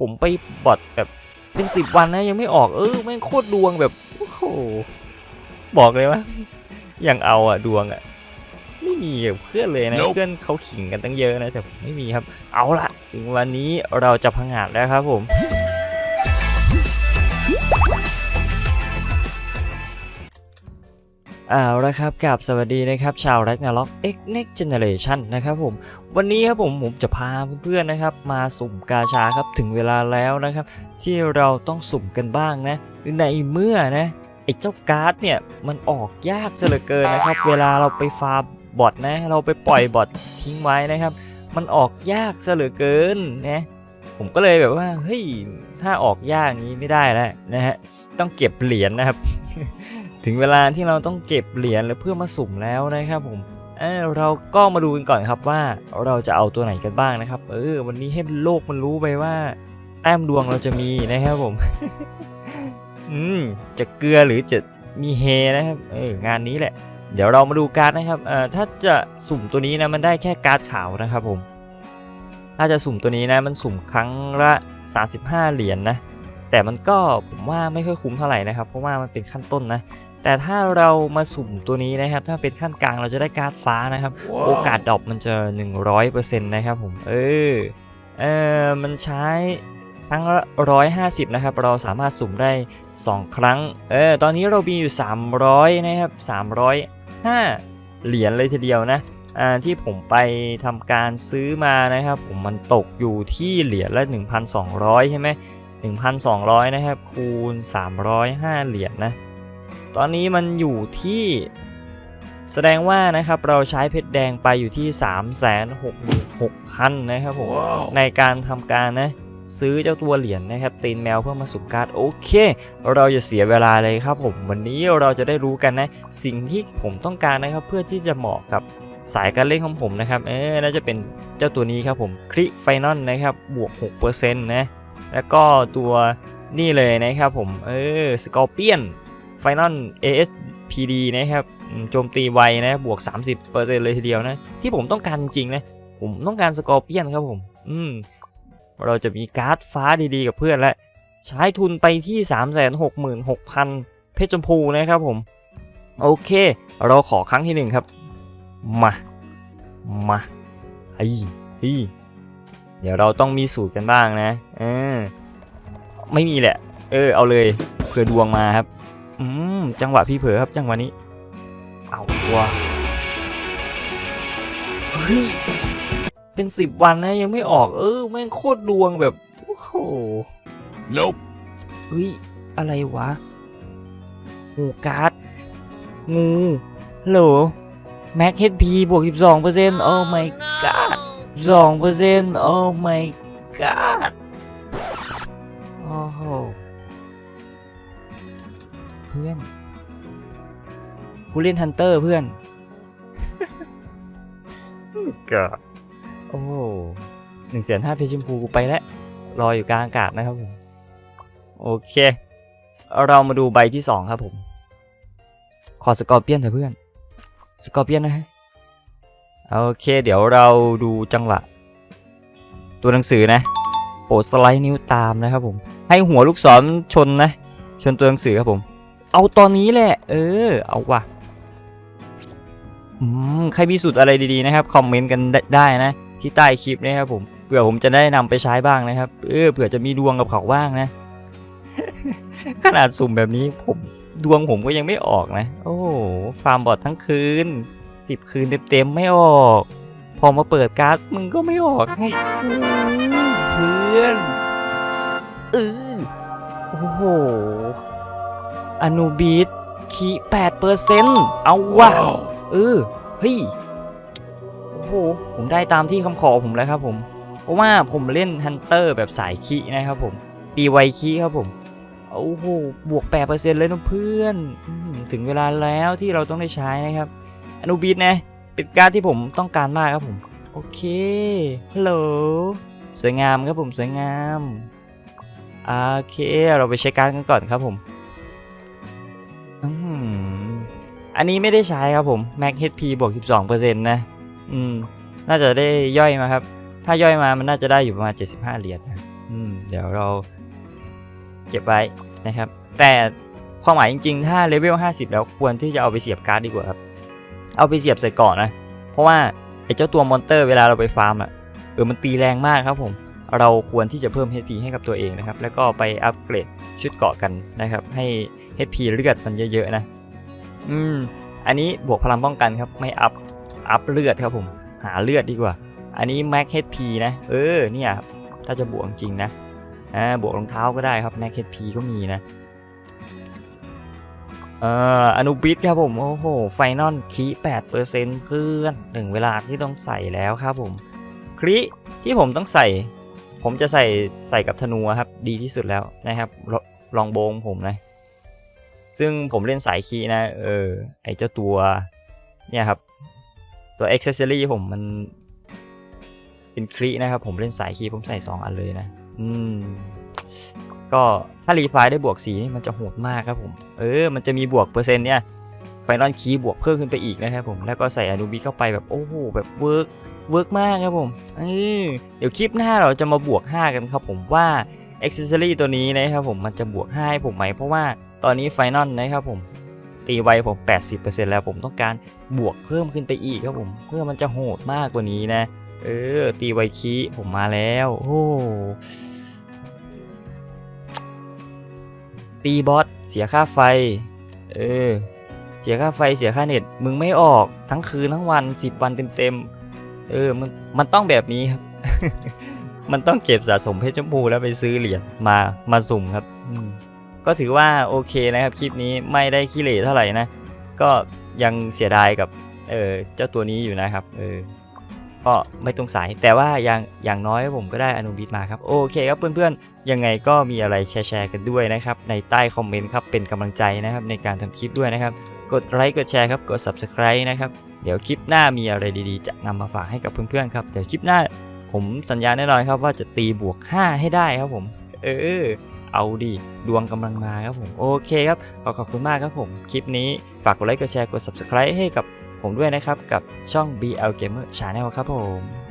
ผมไปบอทแบบเป็นสิบวันนะยังไม่ออกเออแม่งโคตรดวงแบบโอ้โหบอกเลยว่ายังเอาอะดวงอะไม่มีกับเพื่อนเลยนะ Nope เพื่อนเขาขิงกันตั้งเยอะนะแต่ผมไม่มีครับ เอาละถึงวันนี้เราจะพังงาดแล้วครับผม เอาละครับกับสวัสดีนะครับชาว Ragnarok X Next Generation นะครับผมวันนี้ครับผมผมจะพาเพื่อนๆนะครับ มาสุ่มกาชาครับถึงเวลาแล้วนะครับ ที่เราต้องสุ่มกันบ้างนะในเมื่อนะไอ้เจ้าการ์ดเนี่ยมันออกยากซะเหลือเกินนะครับ เวลาเราไปฟาร์มบอทนะ เราไปปล่อยบอททิ้งไว้นะครับ มันออกยากซะเหลือเกินนะผมก็เลยแบบว่าเฮ้ยถ้าออกยากนี้ไม่ได้แล้วนะฮะต้องเก็บเหรียญนะครับ ถึงเวลาที่เราต้องเก็บเหรียญแล้วเพื่อมาสุ่มแล้วนะครับผมเออเราก็มาดูกันก่อนครับว่าเราจะเอาตัวไหนกันบ้างนะครับ เออ วันนี้ให้โลกมันรู้ไปว่าแต้มดวงเราจะมีนะครับผม อืม จะเกลือหรือจะมีเฮนะครับ เอองานนี้แหละ เดี๋ยวเรามาดูการ์ดนะครับ เอ่อ ถ้าจะสุ่มตัวนี้นะมันได้แค่การ์ดขาวนะครับผม ถ้าจะสุ่มตัวนี้นะมันสุ่มครั้งละ 35 เหรียญนะ แต่มันก็ผมว่าไม่ค่อยคุ้มเท่าไหร่นะครับ เพราะว่ามันเป็นขั้นต้นนะ แต่ถ้าเรามาสุ่มตัวนี้นะครับ ถ้าเป็นขั้นกลางเราจะได้การ์ดฟ้านะครับโอกาสดรอปมันจะ 100%นะครับผม เออ เออมันใช้ครั้งละ150 นะครับ เราสามารถสุ่มได้ 2 ครั้ง เออ ตอนนี้เรามีอยู่ 300 นะครับ 305 เหรียญเลยทีเดียวนะอ่าที่ผมไปทำการซื้อมานะครับ ผมมันตกอยู่ที่เหรียญละ 1,200 ใช่ไหม1,200 นะครับ คูณ 305 เหรียญนะ ตอนนี้มันอยู่ที่ แสดงว่านะครับเราใช้เพชรแดงไปอยู่ที่ 366,000นะครับผมว้าวในการทำการนะซื้อเจ้าตัวเหรียญนะครับตีนแมวเพื่อมาสุ่มการ์ดโอเค เราจะเสียเวลาเลยครับผมวันนี้เราจะได้รู้กันนะ สิ่งที่ผมต้องการนะครับเพื่อที่จะเหมาะกับสายการเล่นของผมนะครับเออน่าจะเป็นเจ้าตัวนี้ครับผมคลิไฟนอลนะครับบวก6%นะแล้วก็ตัวนี่เลยนะครับผมเออสกอร์เปียน Final ASPD นะครับโจมตีไวนะบวก 30%เลยทีเดียวนะ ที่ผมต้องการจริงๆนะ ผมต้องการสกอร์เปียนครับผม อืม เราจะมีการ์ดฟ้าดีๆกับเพื่อนและ ใช้ทุนไปที่ 366,000 เพชรชมพูนะครับผม โอเค เราขอครั้งที่หนึ่งครับ มา มาเฮ้เฮ้ยเดี๋ยวเราต้องมีสูตรกันบ้างนะ เออ ไม่มีแหละ เออ เอาเลย เผื่อดวงมาครับ จังหวะพี่เผลอครับจังหวะนี้ เอาว่ะเฮ้ยเป็นสิบวันนะยังไม่ออกเออแม่งโคตรดวงแบบ โอ้โห Nope. เฮ้ย อะไรวะ งูการ์ด งูโหลแม็กเฮดพีบวก12เปอร์เซ็นต์โอ้ my god 2เปอร์เซ็นต์โอ้ my god เพื่อนกูเล่นฮันเตอร์เพื่อน ก็โอ้หนึ่งแสนห้าเพชรชมพูกูไปแล้ว รออยู่กลางอากาศนะครับผม โอเค เรามาดูใบที่สองครับผม ขอสกอร์เปียนเถอะเพื่อน สกอร์เปียนนะฮะ โอเค เดี๋ยวเราดูจังหวะ ตัวหนังสือนะ โปรดสไลด์นิ้วตามนะครับผม ให้หัวลูกศรชนนะ ชนตัวหนังสือครับผม เอาตอนนี้แหละ เออ เอาว่ะอืมใครมีสูตรอะไรดีๆนะครับ คอมเมนต์กันได้ไดนะ ที่ใต้คลิปนะครับผม เผื่อผมจะได้นำไปใช้บ้างนะครับ เออ เผื่อจะมีดวงกับเขาบ้างนะ ขนาดสุ่มแบบนี้ผมดวงผมก็ยังไม่ออกนะ โอ้โหฟาร์มบอททั้งคืนสิบคืนเต็มๆไม่ออก พอมาเปิดการ์ดมึงก็ไม่ออกให้เพื่อนเออโอ้โห อนูบีทคีแปดเปอร์เซ็นต์เอาว่ะ Wow. เออเฮ้ยโอ้โหผมได้ตามที่คำขอผมแล้วครับผม เพราะว่าผมเล่นฮันเตอร์แบบสายคีนะครับผม ตีไวคีครับผมโอ้โหบวก8%เลยนะเพื่อนอมถึงเวลาแล้วที่เราต้องได้ใช้นะครับอนุบิดนะเป็นการดที่ผมต้องการมากครับผม โอเคฮัลโหลสวยงามครับผมสวยงามโอเค เราไปเช็คการดกันก่อนครับผม อันนี้ไม่ได้ใช้ครับผม Max HP บวก 12%นะ อืม น่าจะได้ย่อยมาครับ ถ้าย่อยมามันน่าจะได้อยู่ประมาณ 75 เหรียญนะ อืม เดี๋ยวเราเก็บไว้นะครับ แต่ความหมายจริงๆ ถ้าเลเวล 50 แล้วควรที่จะเอาไปเสียบการ์ดดีกว่าครับ เอาไปเสียบใส่เกาะนะ เพราะว่าไอ้เจ้าตัวมอนเตอร์เวลาเราไปฟาร์มอะเออ มันตีแรงมากครับผม เราควรที่จะเพิ่ม HP ให้กับตัวเองนะครับ แล้วก็ไปอัปเกรดชุดเกาะกันนะครับ ให้ HP เลือดมันเยอะๆนะ อืม อันนี้บวกพลังป้องกันครับ ไม่อัพ อัพเลือดครับผม หาเลือดดีกว่า อันนี้ Max HP นะ เออ เนี่ยครับ ถ้าจะบวกจริงนะ อ่า บวกรองเท้าก็ได้ครับ Max HP ก็มีนะ เอ่อ อนุบิสครับผม โอ้โห ไฟนอลคีแปดเปอร์เซ็นต์เพื่อนถึงเวลาที่ต้องใส่แล้วครับผมคลิที่ผมต้องใส่ ผมจะใส่ใส่กับธนูครับ ดีที่สุดแล้วนะครับลลองโบงผมนะ ซึ่งผมเล่นสายคีนะ เออ ไอเจ้าตัว เนี่ยครับ ตัว accessory ผมมัน เป็นคลินะครับ ผมเล่นสายคีผมใส่ 2 อันเลยนะ อืม ก็ถ้ารีไฟได้บวกสีนี่มันจะโหดมากครับผม เออ มันจะมีบวกเปอร์เซ็นต์เนี่ยไฟนอลคีบวกเพิ่มขึ้นไปอีกนะครับผม แล้วก็ใส่อนูบิเข้าไปแบบ โอ้โห แบบเวิร์กเวิร์กมากครับผมเออเดี๋ยวคลิปหน้าเราจะมาบวก 5 กันครับผมว่า Accessory ตัวนี้นะครับผมมันจะบวก5ให้ผมไหมเพราะว่า ตอนนี้ไฟนอลนะครับผม ตีไวผม 80%แล้วผมต้องการบวกเพิ่มขึ้นไปอีกครับผม เพื่อมันจะโหดมากกว่านี้นะ เออ ตีไวคีผมมาแล้วโอ้ตีบอสเสียค่าไฟ เออ เสียค่าไฟเสียค่าเน็ต มึงไม่ออกทั้งคืนทั้งวัน10วันเต็มๆเออมันมันต้องแบบนี้ครับมันต้องเก็บสะสมเพชรชมพูแล้วไปซื้อเหรียญมามาสุ่มครับอืม ก็ถือว่าโอเคนะครับคลิปนี้ไม่ได้ขี้เหร่เท่าไหร่นะ ก็ยังเสียดายกับเออเจ้าตัวนี้อยู่นะครับเออก็ไม่ตรงสายแต่ว่าอย่างอย่างน้อยผมก็ได้อนุบิตมาครับ โอเคครับเพื่อนๆ ยังไงก็มีอะไรแชร์ๆกันด้วยนะครับ ในใต้คอมเมนต์ครับเป็นกำลังใจนะครับในการทำคลิปด้วยนะครับ กดไลค์กดแชร์ครับกด subscribe นะครับ เดี๋ยวคลิปหน้ามีอะไรดีๆ จะนำมาฝากให้กับเพื่อนๆครับเดี๋ยวคลิปหน้า ผมสัญญาแน่นอนครับว่าจะตีบวก 5 ให้ได้ครับผม เออ เอาดีดวงกำลังมาครับผม โอเคครับ ขอขอบคุณมากครับผม คลิปนี้ฝากกดไลค์กดแชร์กด subscribe ให้กับผมด้วยนะครับ กับช่อง BL Gamer Channel ครับผม